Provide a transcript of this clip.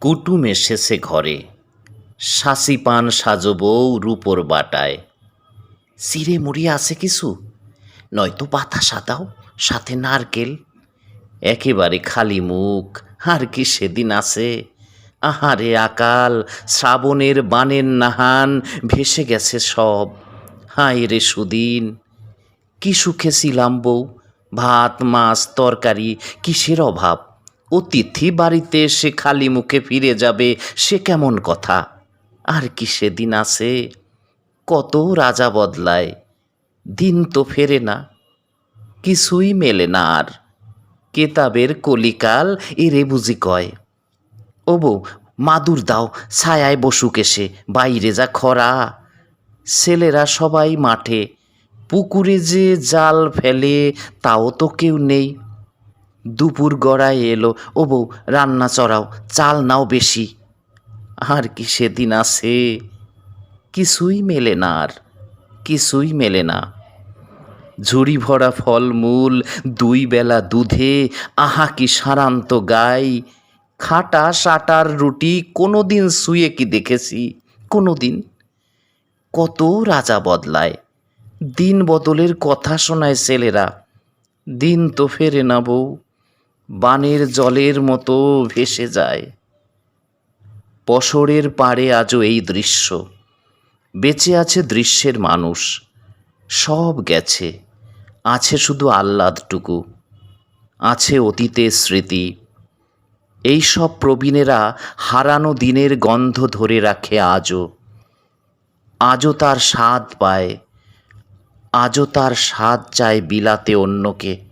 কুটুম এসেছে ঘরে। শাসি পান সাজো বউ রূপোর বাটায়। সিরে মুড়ি আছে কিছু? নয়তো বাতাসা দাও সাথে নারকেল? একেবারে খালি মুখ, আর কি সেদিন আছে? আহারে আকাল, শ্রাবণের বানের নাহান, ভেসে গেছে সব। হায় রে সুদিন, কি সুখে ছিলাম বউ? ভাত, মাছ, তরকারি, কিসের অভাব? অতিথি বাড়িতে সে খালি মুখে ফিরে যাবে, সে কেমন কথা? আর কি সেদিন আছে? কত রাজা বদলায়, দিন তো ফেরে না, কিছুই মেলে না আর। কেতাবের কলিকাল এরে বুঝি কয়। ও বউ মাদুর দাও, ছায়ায় বসুক এসে, বাইরে যা খরা। ছেলেরা সবাই মাঠে, পুকুরে যে জাল ফেলে, তাও তো কেউ নেই। দুপুর গড়ায় এলো ও বউ রান্না চড়াও, চাল নাও বেশি। আর কি সেদিন আছে? কিছুই মেলে না আর, কিছুই মেলে না। ঝুড়ি ভরা ফলমূল, দুই বেলা দুধে, আহা কি সারান্ত গাই। খাটা সাটার রুটি কোনো দিন শুয়ে কি দেখেছি? কোনো দিন কত রাজা বদলায়, দিন বদলের কথা শোনায় ছেলেরা, দিন তো ফেরে না বউ। বানের জলের মতো ভেসে যায়। পশরের পাড়ে আজও এই দৃশ্য। বেঁচে আছে দৃশ্যের মানুষ। সব গেছে। আছে শুধু আহ্লাদটুকু। আছে অতীতের স্মৃতি। এই সব প্রবীণেরা হারানো দিনের গন্ধ ধরে রাখে আজও। আজও তার স্বাদ পায়। আজও তার স্বাদ চায় বিলাতে অন্যকে।